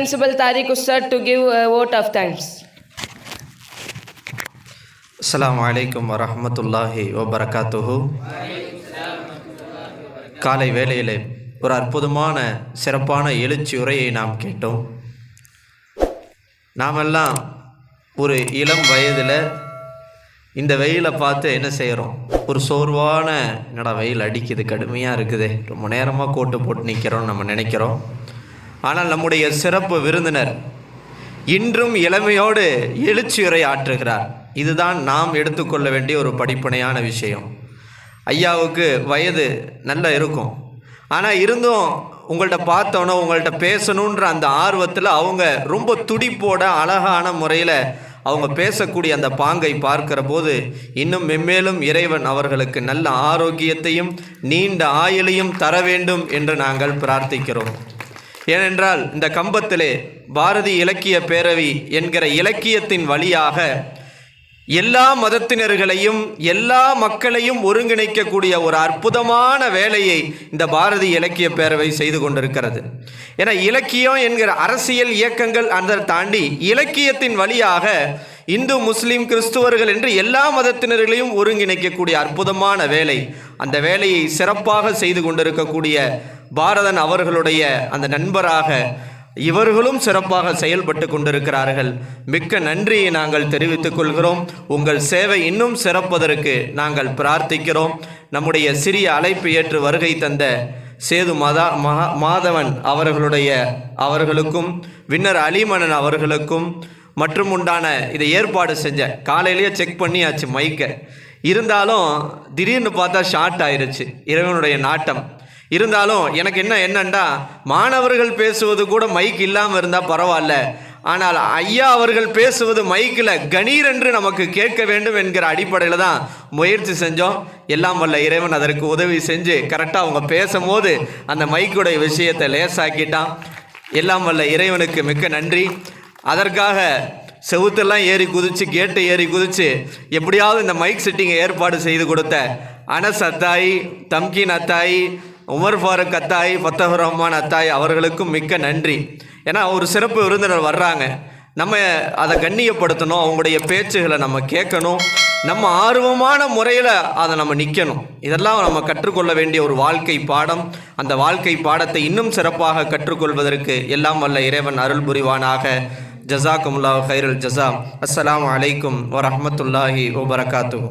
principal Tariq Ustad to give a vote of thanks. அஸ்ஸலாமு அலைக்கும் வரஹ்மத்துல்லாஹி வபரகாத்துஹு காலை வேளையிலே ஒரு அற்புதமான சிறப்பான எழுச்சி உரையை நாம் கேட்டோம். நாமெல்லாம் ஒரு இளம் வயதில் இந்த வெயிலை பார்த்து என்ன செய்கிறோம் ஒரு சோர்வான என்னடா வெயில் அடிக்குது கடுமையாக இருக்குது. ரொம்ப நேரமாக கோட்டு போட்டு நிற்கிறோம் நம்ம நினைக்கிறோம். ஆனால் நம்முடைய சிறப்பு விருந்தினர் இன்றும் இளமையோடு எழுச்சியுரை ஆற்றுகிறார் இதுதான் நாம் எடுத்துக்கொள்ள வேண்டிய ஒரு படிப்பனையான விஷயம். ஐயாவுக்கு வயது நல்லா இருக்கும். ஆனால் இருந்தும் உங்கள்கிட்ட பார்த்தோன்னே உங்கள்கிட்ட பேசணுன்ற அந்த ஆர்வத்தில் அவங்க ரொம்ப துடிப்போட அழகான முறையில் அவங்க பேசக்கூடிய அந்த பாங்கை பார்க்கிற போது இன்னும் மென்மேலும் இறைவன் அவர்களுக்கு நல்ல ஆரோக்கியத்தையும் நீண்ட ஆயுளையும் தர வேண்டும் என்று நாங்கள் பிரார்த்திக்கிறோம். ஏனென்றால் இந்த கம்பத்திலே பாரதி இலக்கிய பேரவை என்கிற இலக்கியத்தின் வழியாக எல்லா மதத்தினர்களையும் எல்லா மக்களையும் ஒருங்கிணைக்கக்கூடிய ஒரு அற்புதமான வேலையை இந்த பாரதி இலக்கிய பேரவை செய்து கொண்டிருக்கிறது. ஏன்னா இலக்கியம் என்கிற அரசியல் இயக்கங்கள் அதை தாண்டி இலக்கியத்தின் வழியாக இந்து முஸ்லீம் கிறிஸ்துவர்கள் என்று எல்லா மதத்தினர்களையும் ஒருங்கிணைக்கக்கூடிய அற்புதமான வேலை அந்த வேலையை சிறப்பாக செய்து கொண்டிருக்கக்கூடிய பாரதன் அவர்களுடைய அந்த நண்பராக இவர்களும் சிறப்பாக செயல்பட்டு கொண்டிருக்கிறார்கள். மிக்க நன்றியை நாங்கள் தெரிவித்துக் கொள்கிறோம். உங்கள் சேவை இன்னும் சிறப்பதற்கு நாங்கள் பிரார்த்திக்கிறோம். நம்முடைய சிறிய அழைப்பு ஏற்று வருகை தந்த சேது மதா மகா மாதவன் அவர்களுடைய அவர்களுக்கும் வின்னர் அலிமணன் அவர்களுக்கும் மற்றும் உண்டான இதை ஏற்பாடு செஞ்ச காலையிலேயே செக் பண்ணியாச்சு மைக்கை. இருந்தாலும் திடீர்னு பார்த்தா ஷார்ட் ஆயிடுச்சு இறைவனுடைய நாட்டம். இருந்தாலும் எனக்கு என்ன என்னண்டா? மாணவர்கள் பேசுவது கூட மைக் இல்லாமல் இருந்தால் பரவாயில்ல. ஆனால் ஐயா அவர்கள் பேசுவது மைக்கில் கணீர் என்று நமக்கு கேட்க வேண்டும் என்கிற அடிப்படையில் தான் முயற்சி செஞ்சோம். எல்லாம் வல்ல இறைவன் அதற்கு உதவி செஞ்சு கரெக்டாக அவங்க பேசும்போது அந்த மைக்குடைய விஷயத்தை லேசாக்கிட்டான். எல்லாம் வல்ல இறைவனுக்கு மிக்க நன்றி. அதற்காக செவுத்தெல்லாம் ஏறி குதித்து கேட்டு ஏறி குதித்து எப்படியாவது இந்த மைக் செட்டிங்கை ஏற்பாடு செய்து கொடுத்த அனஸ் அத்தாயி தம்கின் அத்தாயி உமர் ஃபாரூக் அத்தாய் ஃபத்தஹுர் ரஹ்மான் அத்தாய் அவர்களுக்கும் மிக்க நன்றி. ஏன்னா ஒரு சிறப்பு விருந்தினர் வர்றாங்க. நம்ம அதை கண்ணியப்படுத்தணும் அவங்களுடைய பேச்சுகளை நம்ம கேட்கணும் நம்ம ஆர்வமான முறையில் அதை நம்ம நிற்கணும் இதெல்லாம் நம்ம கற்றுக்கொள்ள வேண்டிய ஒரு வாழ்க்கை பாடம். அந்த வாழ்க்கை பாடத்தை இன்னும் சிறப்பாக கற்றுக்கொள்வதற்கு எல்லாம் வல்ல இறைவன் அருள் புரிவானாக. ஜசாக்குமுல்லா ஹைருல் ஜசா அஸ்லாம் அலைக்கும் வரமத்துல்லாஹி வபரகாத்துஹு.